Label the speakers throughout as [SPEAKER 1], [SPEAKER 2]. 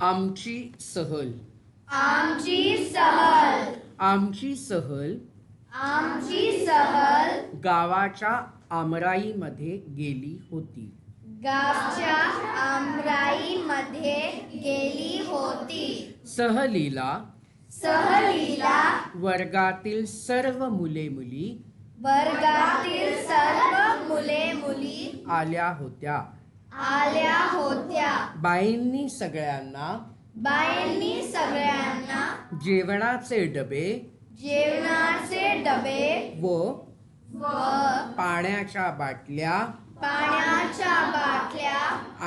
[SPEAKER 1] आमची सहल.
[SPEAKER 2] आमची सहल.
[SPEAKER 1] आमची सहल
[SPEAKER 2] आमची सहल
[SPEAKER 1] गावाच्या आमराईमध्ये गेली होती.
[SPEAKER 2] गावच्या आमराईमध्ये गेली होती.
[SPEAKER 1] सहलीला
[SPEAKER 2] सहलीला
[SPEAKER 1] वर्गातील सर्व मुले मुली
[SPEAKER 2] वर्गातील सर्व मुले मुली
[SPEAKER 1] आल्या होत्या.
[SPEAKER 2] आल्या होत्या.
[SPEAKER 1] बाईंनी सगळ्यांना
[SPEAKER 2] बायांनी सगळ्यांना
[SPEAKER 1] जेवणाचे डबे
[SPEAKER 2] जेवणाचे डबे
[SPEAKER 1] व
[SPEAKER 2] व
[SPEAKER 1] पाण्याच्या बाटल्या
[SPEAKER 2] पाण्याच्या बाटल्या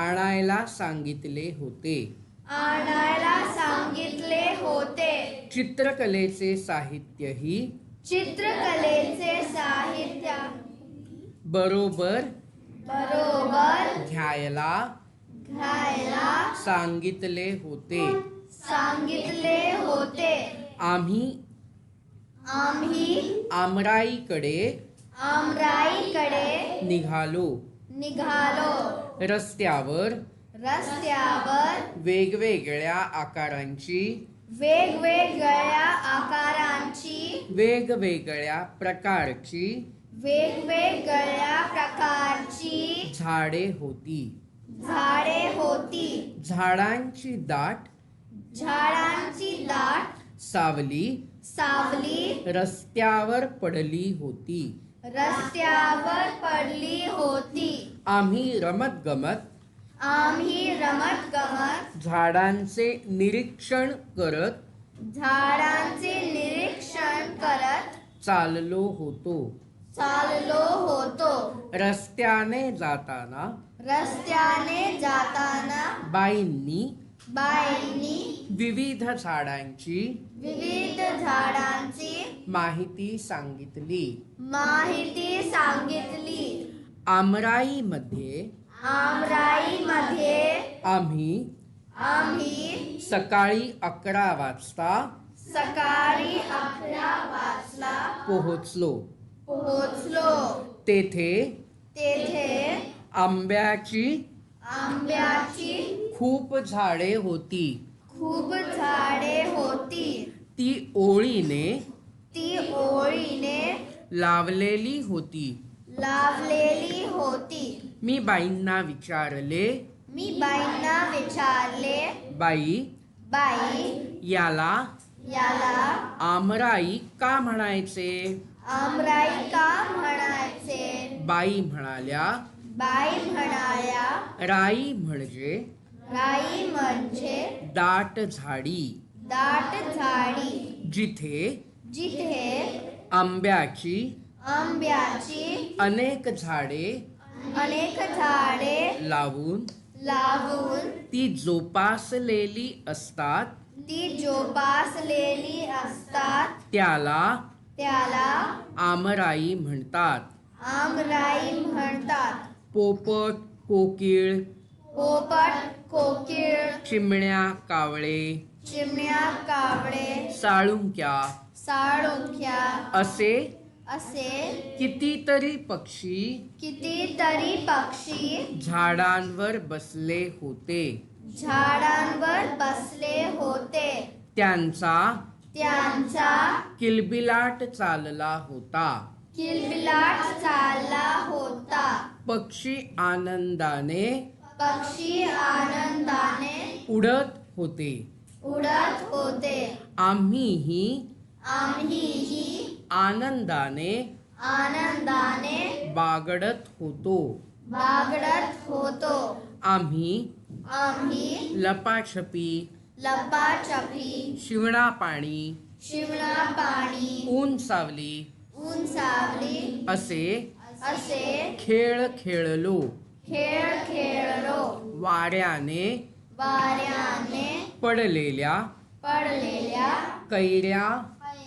[SPEAKER 1] आणायला सांगितले होते.
[SPEAKER 2] आणायला सांगितले होते.
[SPEAKER 1] चित्रकलेचे साहित्यही
[SPEAKER 2] चित्रकलेचे साहित्य
[SPEAKER 1] बरोबर
[SPEAKER 2] बरोबर
[SPEAKER 1] घ्यायला
[SPEAKER 2] घ्यायला
[SPEAKER 1] सांगितले होते.
[SPEAKER 2] सांगितले होते.
[SPEAKER 1] आम्ही
[SPEAKER 2] आम्ही
[SPEAKER 1] आमराईकडे
[SPEAKER 2] आमराईकडे
[SPEAKER 1] निघालो.
[SPEAKER 2] निघालो.
[SPEAKER 1] रस्त्यावर
[SPEAKER 2] रस्त्यावर
[SPEAKER 1] वेगवेगळ्या आकारांची
[SPEAKER 2] वेगवेगळ्या आकारांची
[SPEAKER 1] वेगवेगळ्या प्रकारची
[SPEAKER 2] वेगवेगळ्या प्रकारची
[SPEAKER 1] झाडे होती.
[SPEAKER 2] झाडे होती.
[SPEAKER 1] झाडांची दाट
[SPEAKER 2] झाडांची दाट
[SPEAKER 1] सावली
[SPEAKER 2] सावली
[SPEAKER 1] रस्त्यावर पडली होती.
[SPEAKER 2] रस्त्यावर पडली होती.
[SPEAKER 1] आम्ही रमत गमत
[SPEAKER 2] आम्ही रमत गमत
[SPEAKER 1] झाडांचे निरीक्षण करत
[SPEAKER 2] झाडांचे निरीक्षण करत
[SPEAKER 1] चाललो होतो.
[SPEAKER 2] चाललो होतो.
[SPEAKER 1] रस्त्याने जाताना
[SPEAKER 2] रस्त्याने जाताना
[SPEAKER 1] बाईंनी
[SPEAKER 2] बाईंनी
[SPEAKER 1] विविध झाडांची
[SPEAKER 2] विविध झाडांची
[SPEAKER 1] माहिती सांगितली.
[SPEAKER 2] माहिती सांगितली.
[SPEAKER 1] आमराईमध्ये
[SPEAKER 2] आमराईमध्ये
[SPEAKER 1] आम्ही
[SPEAKER 2] आम्ही
[SPEAKER 1] सकाळी अकरा वाजता
[SPEAKER 2] सकाळी अकरा वाजता
[SPEAKER 1] पोहोचलो.
[SPEAKER 2] पोहोचलो.
[SPEAKER 1] तेथे
[SPEAKER 2] तेथे
[SPEAKER 1] आंब्याची
[SPEAKER 2] आंब्याची
[SPEAKER 1] खूप झाडे होती.
[SPEAKER 2] खूप झाडे होती.
[SPEAKER 1] ती ओळीने
[SPEAKER 2] ती ओळीने
[SPEAKER 1] लावलेली होती.
[SPEAKER 2] लावलेली होती.
[SPEAKER 1] मी बाईंना विचारले
[SPEAKER 2] मी बाईंना विचारले
[SPEAKER 1] बाई
[SPEAKER 2] बाई
[SPEAKER 1] याला
[SPEAKER 2] याला
[SPEAKER 1] आमराई का म्हणायचे?
[SPEAKER 2] आमराई का म्हणायचे.
[SPEAKER 1] बाई म्हणाल्या
[SPEAKER 2] बाई म्हणाल्या
[SPEAKER 1] राई म्हणजे
[SPEAKER 2] राई म्हणजे
[SPEAKER 1] दाट झाडी.
[SPEAKER 2] दाट झाडी.
[SPEAKER 1] जिथे
[SPEAKER 2] जिथे
[SPEAKER 1] आंब्याची
[SPEAKER 2] आंब्याची
[SPEAKER 1] अनेक झाडे
[SPEAKER 2] अनेक झाडे
[SPEAKER 1] लावून
[SPEAKER 2] लावून
[SPEAKER 1] ती जोपासलेली असतात.
[SPEAKER 2] ती जोपासलेली असतात.
[SPEAKER 1] त्याला
[SPEAKER 2] त्याला
[SPEAKER 1] आमराई म्हणतात.
[SPEAKER 2] आमराई म्हणतात.
[SPEAKER 1] पोपट कोकिळ.
[SPEAKER 2] पोपट कोकिळ.
[SPEAKER 1] चिमण्या कावळे.
[SPEAKER 2] चिमण्या कावळे.
[SPEAKER 1] साळुंक्या.
[SPEAKER 2] साळुंख्या
[SPEAKER 1] असे?
[SPEAKER 2] असे.
[SPEAKER 1] कितीतरी पक्षी
[SPEAKER 2] कितीतरी पक्षी
[SPEAKER 1] झाडांवर बसले होते.
[SPEAKER 2] झाडांवर बसले होते.
[SPEAKER 1] त्यांचा
[SPEAKER 2] त्यांचा
[SPEAKER 1] किलबिलाट चालला होता.
[SPEAKER 2] किलबिलाट चालला होता.
[SPEAKER 1] पक्षी आनंदाने
[SPEAKER 2] पक्षी आनंदाने
[SPEAKER 1] उडत होते.
[SPEAKER 2] उडत होते.
[SPEAKER 1] आम्हीही
[SPEAKER 2] आम्हीही
[SPEAKER 1] आनंदाने
[SPEAKER 2] आनंदाने
[SPEAKER 1] बागडत होतो.
[SPEAKER 2] बागडत होतो.
[SPEAKER 1] आम्ही
[SPEAKER 2] आम्ही
[SPEAKER 1] लपाछपी
[SPEAKER 2] लपाछपी
[SPEAKER 1] शिवणापाणी
[SPEAKER 2] शिवणा पाणी
[SPEAKER 1] ऊन सावली
[SPEAKER 2] ऊन सावली
[SPEAKER 1] असे
[SPEAKER 2] असे
[SPEAKER 1] खेळ खेळलो.
[SPEAKER 2] खेळ खेळलो.
[SPEAKER 1] वाऱ्याने
[SPEAKER 2] वाऱ्याने
[SPEAKER 1] पडलेल्या
[SPEAKER 2] पडलेल्या
[SPEAKER 1] कैऱ्या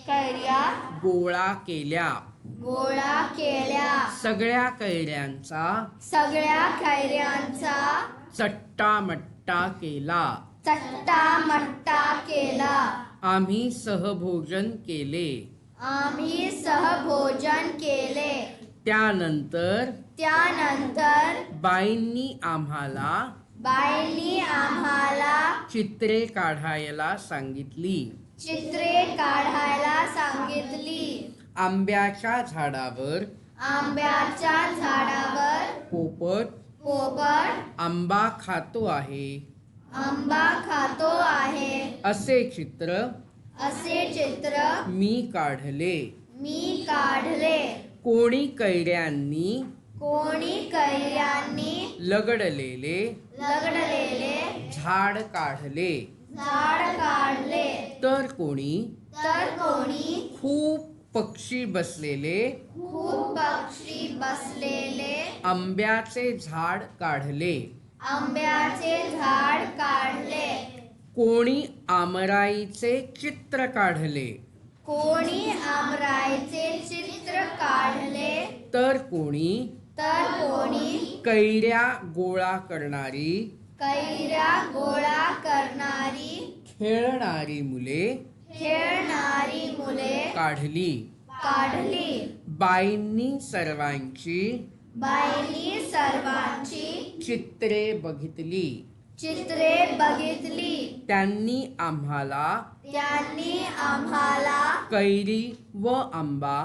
[SPEAKER 2] कैऱ्या
[SPEAKER 1] गोळा केल्या.
[SPEAKER 2] गोळा केल्या.
[SPEAKER 1] सगळ्या कैऱ्यांचा
[SPEAKER 2] सगळ्या कैऱ्यांचा
[SPEAKER 1] चट्टामट्टा केला.
[SPEAKER 2] चट्टा मट्टा केला.
[SPEAKER 1] आम्ही सहभोजन केले.
[SPEAKER 2] आम्ही सहभोजन केले.
[SPEAKER 1] त्यानंतर
[SPEAKER 2] त्यानंतर
[SPEAKER 1] बाईंनी आम्हाला
[SPEAKER 2] बाईंनी आम्हाला
[SPEAKER 1] चित्रे काढायला सांगितली.
[SPEAKER 2] चित्रे काढायला सांगितली.
[SPEAKER 1] आंब्याच्या झाडावर
[SPEAKER 2] आंब्याच्या झाडावर
[SPEAKER 1] पोपट
[SPEAKER 2] पोपट
[SPEAKER 1] आंबा खातो आहे.
[SPEAKER 2] आंबा खातो आहे.
[SPEAKER 1] असे चित्र
[SPEAKER 2] असे चित्र
[SPEAKER 1] मी काढले.
[SPEAKER 2] मी काढले.
[SPEAKER 1] कोणी कैऱ्यांनी
[SPEAKER 2] कोणी कैऱ्यांनी
[SPEAKER 1] लगडलेले.
[SPEAKER 2] लगडलेले.
[SPEAKER 1] झाड काढले.
[SPEAKER 2] झाड काढले.
[SPEAKER 1] तर कोणी
[SPEAKER 2] तर कोणी
[SPEAKER 1] खूप पक्षी बसलेले.
[SPEAKER 2] खूप पक्षी बसलेले.
[SPEAKER 1] आंब्याचे झाड काढले.
[SPEAKER 2] आंब्याचे झाड काढले.
[SPEAKER 1] कोणी आमराईचे चित्र काढले?
[SPEAKER 2] कोणी आमराईचे चित्र काढले.
[SPEAKER 1] तर कोणी?
[SPEAKER 2] तर कोणी?
[SPEAKER 1] कैऱ्या गोळा करणारी.
[SPEAKER 2] कैऱ्या गोळा करणारी.
[SPEAKER 1] खेळणारी मुले.
[SPEAKER 2] खेळणारी मुले.
[SPEAKER 1] काढली.
[SPEAKER 2] काढली.
[SPEAKER 1] बाईंनी सर्वांची
[SPEAKER 2] बाईंनी सर्वांची
[SPEAKER 1] चित्रे बघितली.
[SPEAKER 2] चित्रे बघितली.
[SPEAKER 1] त्यांनी आम्हाला
[SPEAKER 2] त्यांनी आम्हाला
[SPEAKER 1] कैरी व आंबा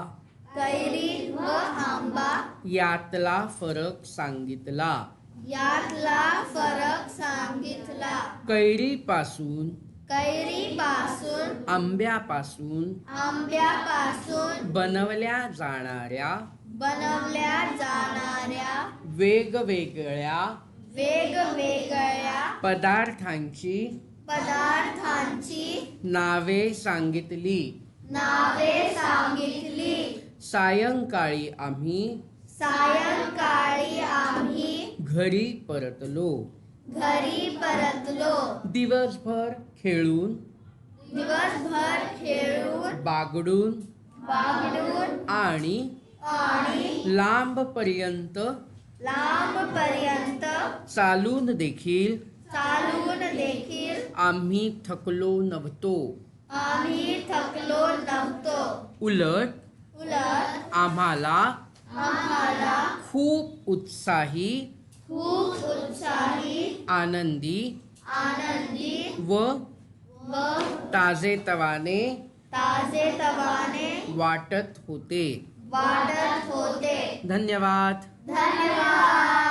[SPEAKER 2] कैरी व आंबा
[SPEAKER 1] यातला फरक सांगितला.
[SPEAKER 2] यातला फरक सांगितला.
[SPEAKER 1] कैरीपासून
[SPEAKER 2] कैरीपासून
[SPEAKER 1] आंब्यापासून
[SPEAKER 2] आंब्यापासून
[SPEAKER 1] बनवल्या जाणाऱ्या
[SPEAKER 2] बनवल्या जाणाऱ्या
[SPEAKER 1] वेगवेगळ्या
[SPEAKER 2] वेगवेगळ्या
[SPEAKER 1] पदार्थांची
[SPEAKER 2] पदार्थांची
[SPEAKER 1] नावे सांगितली.
[SPEAKER 2] नावे सांगितली.
[SPEAKER 1] सायंकाळी आम्ही
[SPEAKER 2] सायंकाळी आम्ही
[SPEAKER 1] घरी परतलो.
[SPEAKER 2] घरी परतलो.
[SPEAKER 1] दिवसभर खेळून
[SPEAKER 2] दिवसभर खेळून
[SPEAKER 1] बागडून
[SPEAKER 2] बागडून
[SPEAKER 1] आणि
[SPEAKER 2] आणि
[SPEAKER 1] लांब पर्यंत
[SPEAKER 2] लांब पर्यंत
[SPEAKER 1] चालून देखील
[SPEAKER 2] चालून देखील
[SPEAKER 1] आम्ही थकलो नव्हतो.
[SPEAKER 2] आम्ही थकलो नव्हतो.
[SPEAKER 1] उलट
[SPEAKER 2] उलट
[SPEAKER 1] आम्हाला
[SPEAKER 2] आम्हाला
[SPEAKER 1] खूप उत्साही
[SPEAKER 2] खूप उत्साही
[SPEAKER 1] आनंदी
[SPEAKER 2] आनंदी
[SPEAKER 1] व
[SPEAKER 2] व
[SPEAKER 1] ताजेतवाने
[SPEAKER 2] ताजे तवाने
[SPEAKER 1] वाटत होते.
[SPEAKER 2] वाटत होते.
[SPEAKER 1] धन्यवाद.
[SPEAKER 2] धन्यवाद.